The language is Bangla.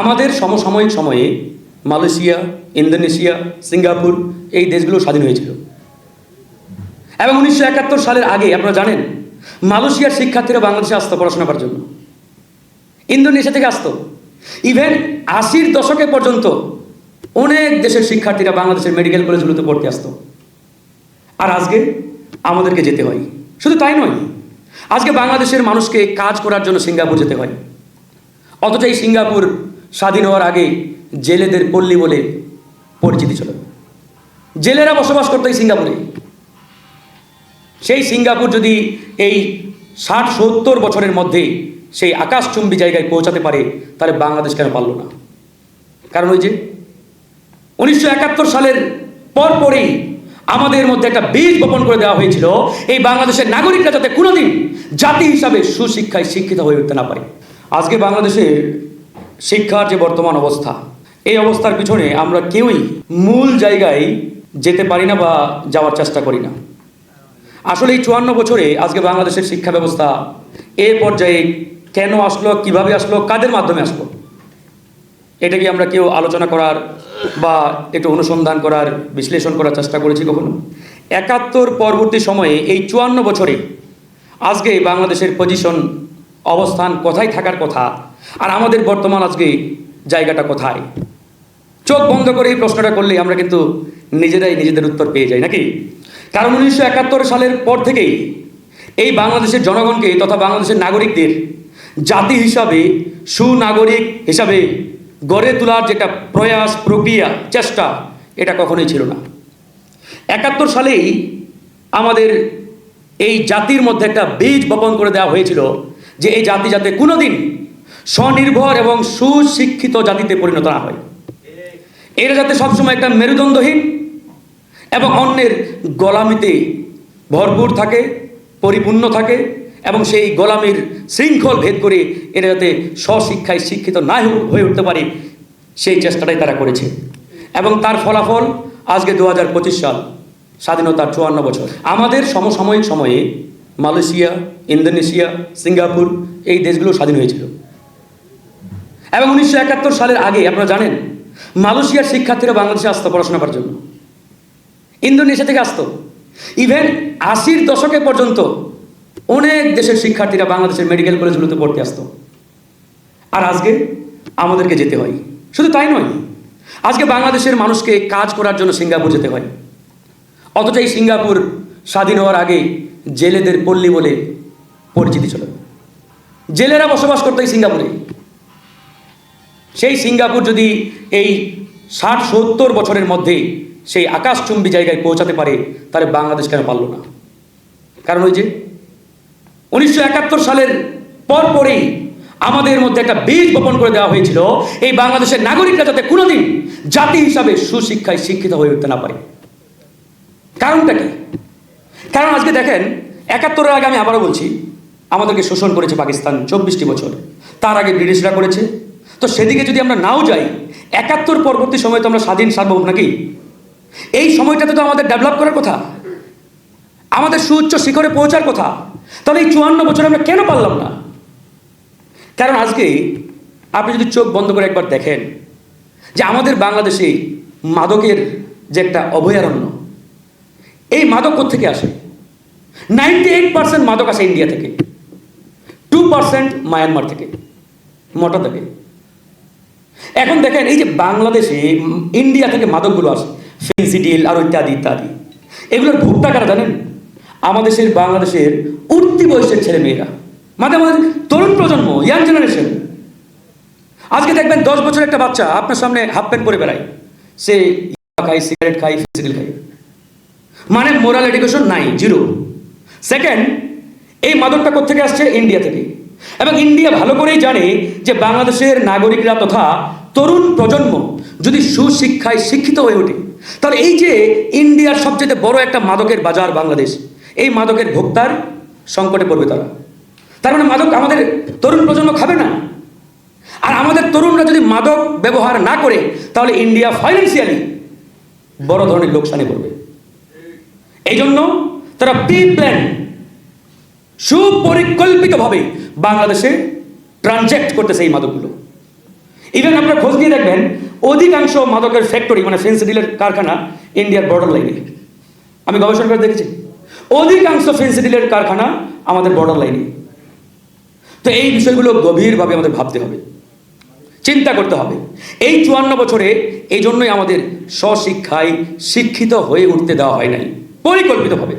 আমাদের সমসাময়িক সময়ে মালয়েশিয়া, ইন্দোনেশিয়া, সিঙ্গাপুর এই দেশগুলো স্বাধীন হয়েছিল। এবং উনিশশো একাত্তর সালের আগে, আপনারা জানেন, মালয়েশিয়ার শিক্ষার্থীরা বাংলাদেশে আসতো পড়াশোনা করার জন্য। ইন্দোনেশিয়া থেকে আসতো। ইভেন আশির দশকে পর্যন্ত অনেক দেশের শিক্ষার্থীরা বাংলাদেশের মেডিকেল কলেজগুলোতে পড়তে আসতো। আর আজকে আমাদেরকে যেতে হয়। শুধু তাই নয়, আজকে বাংলাদেশের মানুষকে কাজ করার জন্য সিঙ্গাপুর যেতে হয়। অথচ এই সিঙ্গাপুর স্বাধীন হওয়ার আগে জেলেদের পল্লী বলে পরিচিতি ছিল। জেলেরা বসবাস করতো এই সিঙ্গাপুরে। সেই সিঙ্গাপুর যদি এই ষাট সত্তর বছরের মধ্যে সেই আকাশচুম্বী জায়গায় পৌঁছাতে পারে, তাহলে বাংলাদেশ কেন পারল না? কারণ ওই যে উনিশশো একাত্তর সালের পরপরই আমাদের মধ্যে একটা বীজ বপন করে দেওয়া হয়েছিল, এই বাংলাদেশের নাগরিকরা যাতে কোনোদিন জাতি হিসাবে সুশিক্ষায় শিক্ষিত হয়ে উঠতে না পারে। আজকে বাংলাদেশের শিক্ষার যে বর্তমান অবস্থা, এই অবস্থার পিছনে আমরা কেউই মূল জায়গায় যেতে পারি না বা যাওয়ার চেষ্টা করি না। আসলে এই চুয়ান্ন বছরে আজকে বাংলাদেশের শিক্ষা ব্যবস্থা এ পর্যায়ে কেন আসলো, কীভাবে আসলো, কাদের মাধ্যমে আসলো, এটা কি আমরা কেউ আলোচনা করার বা একটু অনুসন্ধান করার, বিশ্লেষণ করার চেষ্টা করেছি কখনো? একাত্তর পরবর্তী সময়ে এই চুয়ান্ন বছরে আজকে বাংলাদেশের পজিশন অবস্থান কোথায় থাকার কথা আর আমাদের বর্তমান আজকে জায়গাটা কোথায়? চোখ বন্ধ করে এই প্রশ্নটা করলে আমরা কিন্তু নিজেরাই নিজেদের উত্তর পেয়ে যাই, নাকি? কারণ উনিশশো একাত্তর সালের পর থেকেই এই বাংলাদেশের জনগণকে তথা বাংলাদেশের নাগরিকদের জাতি হিসাবে, সুনাগরিক হিসাবে গড়ে তোলার যেটা প্রয়াস, প্রক্রিয়া, চেষ্টা, এটা কখনোই ছিল না। একাত্তর সালেই আমাদের এই জাতির মধ্যে একটা বীজ বপন করে দেওয়া হয়েছিল যে এই জাতি যাতে কোনোদিন স্বনির্ভর এবং সুশিক্ষিত জাতিতে পরিণত না হয়। এরা যাতে সবসময় একটা মেরুদণ্ডহীন এবং অন্যের গোলামিতে ভরপুর থাকে, পরিপূর্ণ থাকে এবং সেই গোলামির শৃঙ্খল ভেদ করে এরা যাতে স্বশিক্ষায় শিক্ষিত না হয়ে উঠতে পারে, সেই চেষ্টাটাই তারা করেছে। এবং তার ফলাফল আজকে দু হাজার পঁচিশ সাল স্বাধীনতার চুয়ান্ন বছর। আমাদের সমসাময়িক সময়ে মালয়েশিয়া, ইন্দোনেশিয়া, সিঙ্গাপুর এই দেশগুলো স্বাধীন হয়েছিল। এবং উনিশশো একাত্তর সালের আগে, আপনারা জানেন, মালয়েশিয়ার শিক্ষার্থীরা বাংলাদেশে আসতো পড়াশোনা করার জন্য। ইন্দোনেশিয়া থেকে আসতো। ইভেন আশির দশকে পর্যন্ত অনেক দেশের শিক্ষার্থীরা বাংলাদেশের মেডিকেল কলেজগুলোতে পড়তে আসতো। আর আজকে আমাদেরকে যেতে হয়। শুধু তাই নয়, আজকে বাংলাদেশের মানুষকে কাজ করার জন্য সিঙ্গাপুর যেতে হয়। অথচ এই সিঙ্গাপুর স্বাধীন হওয়ার আগে জেলেদের পল্লী বলে পরিচিতি ছিল। জেলেরা বসবাস করতো এই সিঙ্গাপুরে। সেই সিঙ্গাপুর যদি এই ষাট সত্তর বছরের মধ্যে সেই আকাশচুম্বী জায়গায় পৌঁছাতে পারে, তাহলে বাংলাদেশ কেন পারল না? কারণ ওই যে উনিশশো একাত্তর সালের পরপরই আমাদের মধ্যে একটা বীজ বপন করে দেওয়া হয়েছিল, এই বাংলাদেশের নাগরিকরা যাতে কোনোদিন জাতি হিসাবে সুশিক্ষায় শিক্ষিত হয়ে উঠতে না পারে। কারণটা কি? কারণ আজকে দেখেন, একাত্তরের আগে আমি আবারও বলছি, আমাদেরকে শোষণ করেছে পাকিস্তান চব্বিশটি বছর। তার আগে ব্রিটিশরা করেছে তো সেদিকে যদি আমরা নাও যাই, একাত্তর পরবর্তী সময় তো আমরা স্বাধীন সার্বভৌম নাকি? এই সময়টাতে তো আমাদের ডেভেলপ করার কথা। আমাদের সুউচ্চ শিখরে পৌঁছার কথা। তাহলে এই চুয়ান্ন বছর আমরা কেন পারলাম না? কারণ আজকে আপনি যদি চোখ বন্ধ করে একবার দেখেন যে আমাদের বাংলাদেশে মাদকের যে একটা অভয়ারণ্য, এই মাদক থেকে আসে? নাইনটি এইট পার্সেন্ট মাদক আসে ইন্ডিয়া থেকে। টু পার্সেন্ট মায়ানমার থেকে, মোটা থেকে। এখন দেখেন এই যে বাংলাদেশে ইন্ডিয়া থেকে মাদকগুলো আসে, ফেন্সিডিল আর ইত্যাদি ইত্যাদি। এগুলোর ভোক্তা কারা জানেন? আমাদের বাংলাদেশের উঠতি বয়সের ছেলে মেয়েরা। মাঝে মাঝে তরুণ প্রজন্ম ইয়াং জেনারেশন আজকে দেখবেন দশ বছরের একটা বাচ্চা আপনার সামনে হাফ প্যান্ট পরে বেড়ায়। সে খায় সিগারেট খায়, ফেন্সিডিল খায়। মানে মোরাল এডুকেশন নাই জিরো সেকেন্ড এই মাদকটা থেকে আসছে? ইন্ডিয়া থেকে। এবং ইন্ডিয়া ভালো করেই জানে যে বাংলাদেশের নাগরিকরা তথা তরুণ প্রজন্ম যদি সুশিক্ষায় শিক্ষিত হয়ে ওঠে, তাহলে এই যে ইন্ডিয়ার সবচেয়ে বড় একটা মাদকের বাজার বাংলাদেশ, এই মাদকের ভোক্তার সংকটে পড়বে তারা। তার মানে মাদক আমাদের তরুণ প্রজন্ম খাবে না। আর আমাদের তরুণরা যদি মাদক ব্যবহার না করে, তাহলে ইন্ডিয়া ফাইন্যান্সিয়ালি বড় ধরনের লোকসানে পড়বে। এই জন্য তারা প্রি প্ল্যান সুপরিকল্পিতভাবে বাংলাদেশে ট্রানজ্যাক্ট করতেছে এই মাদকগুলো। ইভেন আপনারা খোঁজ নিয়ে দেখবেন, অধিকাংশ মাদকের ফ্যাক্টরি মানে ফেন্সিডিলের কারখানা ইন্ডিয়ার বর্ডার লাইনে আমি গবেষণা করে দেখেছি, অধিকাংশ ফেন্সিডিলের কারখানা আমাদের বর্ডার লাইনে তো এই বিষয়গুলো গভীরভাবে আমাদের ভাবতে হবে, চিন্তা করতে হবে। এই চুয়ান্ন বছরে এই জন্যই আমাদের স্বশিক্ষায় শিক্ষিত হয়ে উঠতে দেওয়া হয় নাই, পরিকল্পিতভাবে।